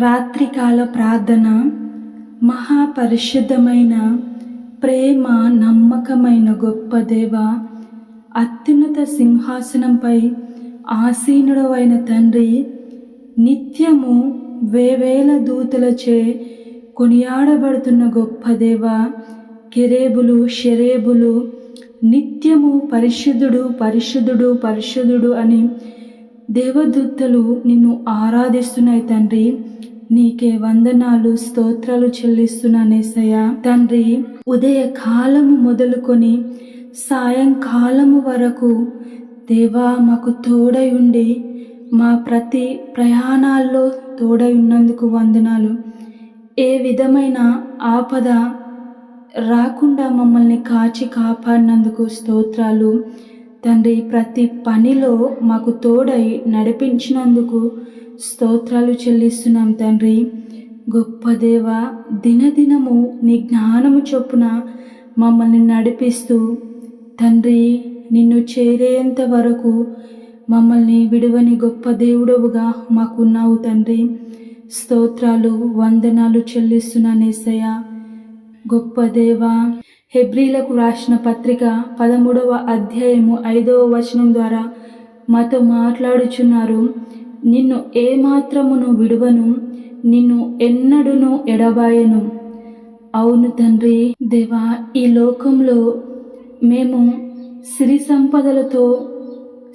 రాత్రికాల ప్రార్థన మహాపరిశుద్ధమైన ప్రేమ నమ్మకమైన గొప్ప దేవ అత్యున్నత సింహాసనంపై ఆసీనుడవైన తండ్రి నిత్యము వేవేల దూతలచే కొనియాడబడుతున్న గొప్ప దేవ కెరేబులు షెరేబులు నిత్యము పరిశుద్ధుడు పరిశుద్ధుడు పరిశుద్ధుడు అని దేవదూతలు నిన్ను ఆరాధిస్తున్నాయి తండ్రి. నీకే వందనాలు స్తోత్రాలు చెల్లిస్తున్నానేసయ్యా తండ్రి ఉదయ కాలము మొదలుకొని సాయంకాలము వరకు దేవా మాకు తోడై ఉండి మా ప్రతి ప్రయాణాల్లో తోడై ఉన్నందుకు వందనాలు. ఏ విధమైన ఆపద రాకుండా మమ్మల్ని కాచి కాపాడినందుకు స్తోత్రాలు. తండ్రి ప్రతి పనిలో మాకు తోడై నడిపించినందుకు స్తోత్రాలు చెల్లిస్తున్నాం తండ్రి. గొప్ప దేవ దినదినము నీ జ్ఞానము చొప్పున మమ్మల్ని నడిపిస్తూ తండ్రి నిన్ను చేరేంత వరకు మమ్మల్ని విడువని గొప్ప దేవుడవుగా మాకున్నావు తండ్రి. స్తోత్రాలు వందనాలు చెల్లిస్తున్నానేసయ్యా గొప్ప దేవా హెబ్రీలకు రాసిన పత్రిక పదమూడవ అధ్యాయము ఐదవ వచనం ద్వారా మాతో మాట్లాడుచున్నారు. నిన్ను ఏమాత్రమును విడువను నిన్ను ఎన్నడును ఎడబాయను. అవును తండ్రి దేవా ఈ లోకంలో మేము సిరి సంపదలతో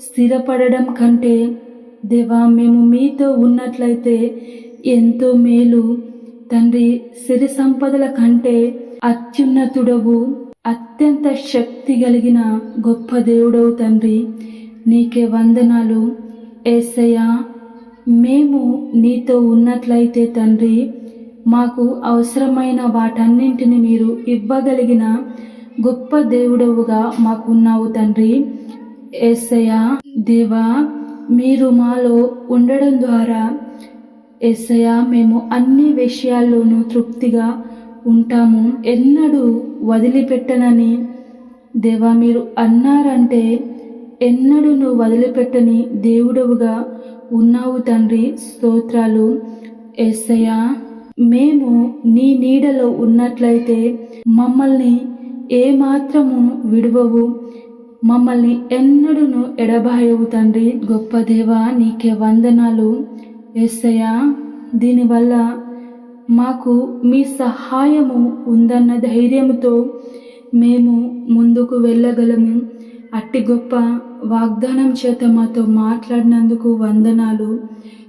స్థిరపడడం కంటే దేవా మేము మీతో ఉన్నట్లయితే ఎంతో మేలు. తండ్రి సిరి సంపదల కంటే అత్యున్నతుడవు. అత్యంత శక్తి కలిగిన గొప్ప దేవుడవు తండ్రి. నీకే వందనాలు. ఏసయ్యా మేము నీతో ఉన్నట్లయితే తండ్రి మాకు అవసరమైన వాటన్నింటిని మీరు ఇవ్వగలిగిన గొప్ప దేవుడవుగా మాకున్నావు తండ్రి. ఏసయ్య దేవా మీరు మాలో ఉండడం ద్వారా ఎస్సయ మేము అన్ని విషయాల్లోనూ తృప్తిగా ఉంటాము. ఎన్నడూ వదిలిపెట్టనని దేవా మీరు అన్నారంటే ఎన్నడూ నువ్వు వదిలిపెట్టని దేవుడవుగా ఉన్నావు తండ్రి. స్తోత్రాలు. ఎస్సయ మేము నీ నీడలో ఉన్నట్లయితే మమ్మల్ని ఏమాత్రము విడువవు. మమ్మల్ని ఎన్నడూను ఎడబాయవు తండ్రి. గొప్ప దేవా నీకే వందనాలు. ఏసయ్యా దీనివల్ల మాకు మీ సహాయము ఉందన్న ధైర్యముతో మేము ముందుకు వెళ్ళగలము. అట్టి గొప్ప వాగ్దానం చేత మాతో మాట్లాడినందుకు వందనాలు.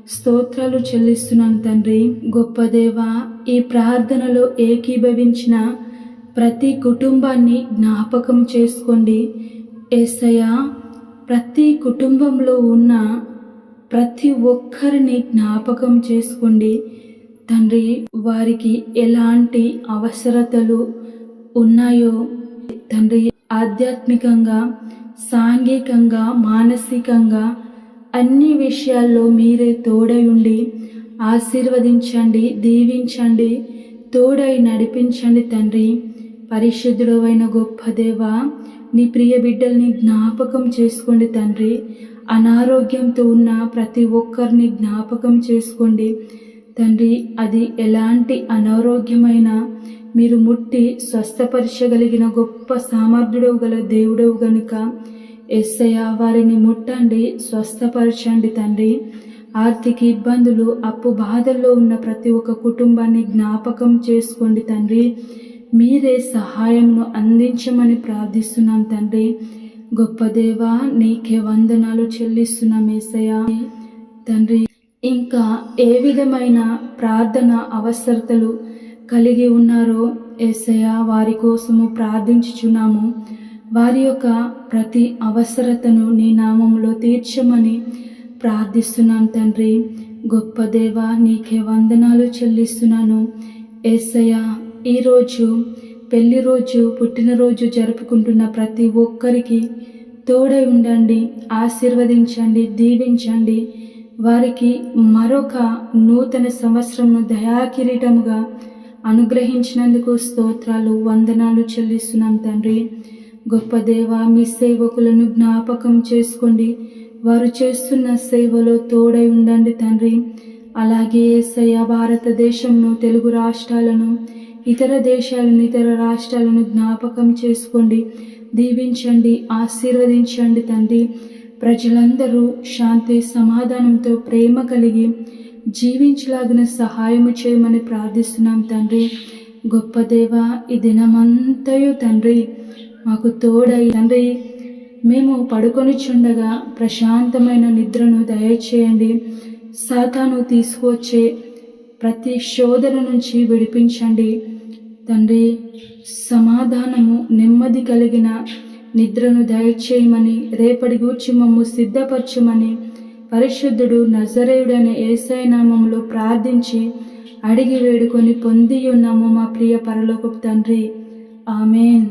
స్తోత్రాలు చెల్లిస్తున్నాం తండ్రి. గొప్ప దేవ ఈ ప్రార్థనలో ఏకీభవించిన ప్రతి కుటుంబాన్ని జ్ఞాపకం చేసుకోండి. ఏసయ్య ప్రతి కుటుంబంలో ఉన్న ప్రతి ఒక్కరిని జ్ఞాపకం చేసుకోండి. తండ్రి వారికి ఎలాంటి అవసరతలు ఉన్నాయో తండ్రి ఆధ్యాత్మికంగా సాంఘికంగా మానసికంగా అన్ని విషయాల్లో మీరే తోడై ఉండి ఆశీర్వదించండి దీవించండి తోడై నడిపించండి తండ్రి. పరిశుద్ధుడమైన గొప్ప దేవ నీ ప్రియ బిడ్డల్ని జ్ఞాపకం చేసుకోండి తండ్రి. అనారోగ్యంతో ఉన్న ప్రతి ఒక్కరిని జ్ఞాపకం చేసుకోండి. తండ్రి అది ఎలాంటి అనారోగ్యమైన మీరు ముట్టి స్వస్థపరచగలిగిన గొప్ప సామర్థ్యుడు గల దేవుడవు గనుక ఎస్సయ వారిని ముట్టండి స్వస్థపరచండి తండ్రి. ఆర్థిక ఇబ్బందులు అప్పు బాధల్లో ఉన్న ప్రతి ఒక్క కుటుంబాన్ని జ్ఞాపకం చేసుకోండి తండ్రి. మీరే సహాయంను అందించమని ప్రార్థిస్తున్నాం తండ్రి. గొప్ప దేవా నీకే వందనాలు చెల్లిస్తున్నాం ఏసయ్య తండ్రి ఇంకా ఏ విధమైన ప్రార్థన అవసరతలు కలిగి ఉన్నారో ఏసయ్య వారి కోసము ప్రార్థించుచున్నాము. వారి యొక్క ప్రతి అవసరతను నీ నామంలో తీర్చమని ప్రార్థిస్తున్నాం తండ్రి. గొప్ప దేవ నీకే వందనాలు చెల్లిస్తున్నాను. ఏసయ్య ఈరోజు పెళ్ళి రోజు పుట్టినరోజు జరుపుకుంటున్న ప్రతి ఒక్కరికి తోడై ఉండండి ఆశీర్వదించండి దీవించండి. వారికి మరొక నూతన సంవత్సరంను దయాకిరీటముగా అనుగ్రహించినందుకు స్తోత్రాలు వందనాలు చెల్లిస్తున్నాం తండ్రి. గొప్ప దేవ మీ సేవకులను జ్ఞాపకం చేసుకోండి. వారు చేస్తున్న సేవలో తోడై ఉండండి తండ్రి. అలాగే ఏసయ్య భారతదేశంను తెలుగు రాష్ట్రాలను ఇతర దేశాలను ఇతర రాష్ట్రాలను జ్ఞాపకం చేసుకోండి. దీవించండి ఆశీర్వదించండి తండ్రి. ప్రజలందరూ శాంతి సమాధానంతో ప్రేమ కలిగి జీవించలాగిన సహాయము చేయమని ప్రార్థిస్తున్నాం తండ్రి. గొప్ప దేవ ఈ దినమంతయు తండ్రి మాకు తోడై తండ్రి మేము పడుకొని చుండగా ప్రశాంతమైన నిద్రను దయచేయండి. సాతాను తీసుకొచ్చే ప్రతి శోధన నుంచి విడిపించండి. తండ్రి సమాధానము నెమ్మది కలిగిన నిద్రను దయచేయమని రేపటి గూర్చి మమ్ము సిద్ధపరచమని పరిశుద్ధుడు నజరేయుడనే ఏసై నామంలో ప్రార్థించి అడిగి వేడుకొని పొంది ఉన్నాము మా ప్రియ పరలోకపు తండ్రి. ఆమెన్.